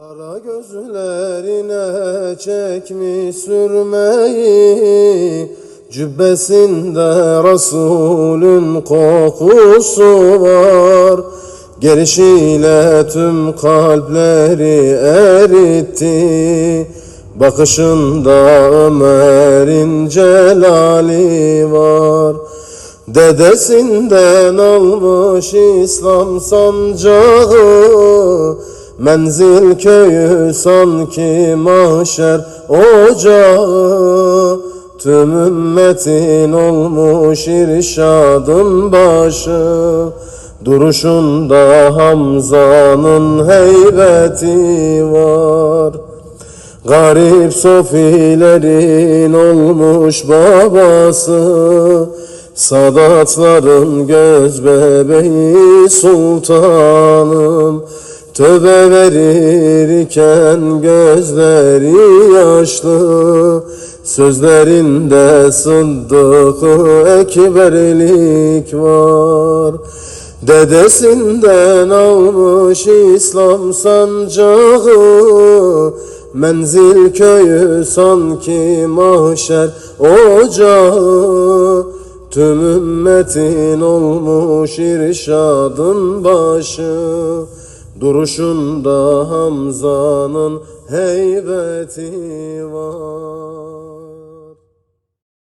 Kara gözlerine çekmiş sürmeyi Cübbesinde Resulün kokusu var. Gelişiyle tüm kalpleri eritti. Bakışında Ömer'in celali var. Dedesinden almış İslam sancağı Menzil köyü sanki mahşer ocağı Tüm ümmetin olmuş irşadın başı. Duruşunda Hamza'nın heybeti var. Garip sofilerin olmuş babası Sadatların göz bebeği sultanım Tövbe verirken gözleri yaşlı Sözlerinde sıddık ekberlik var. Dedesinden almış İslam sancağı Menzil köyü sanki mahşer ocağı. Tüm ümmetin olmuş irşadın başı Duruşunda Hamza'nın heybeti var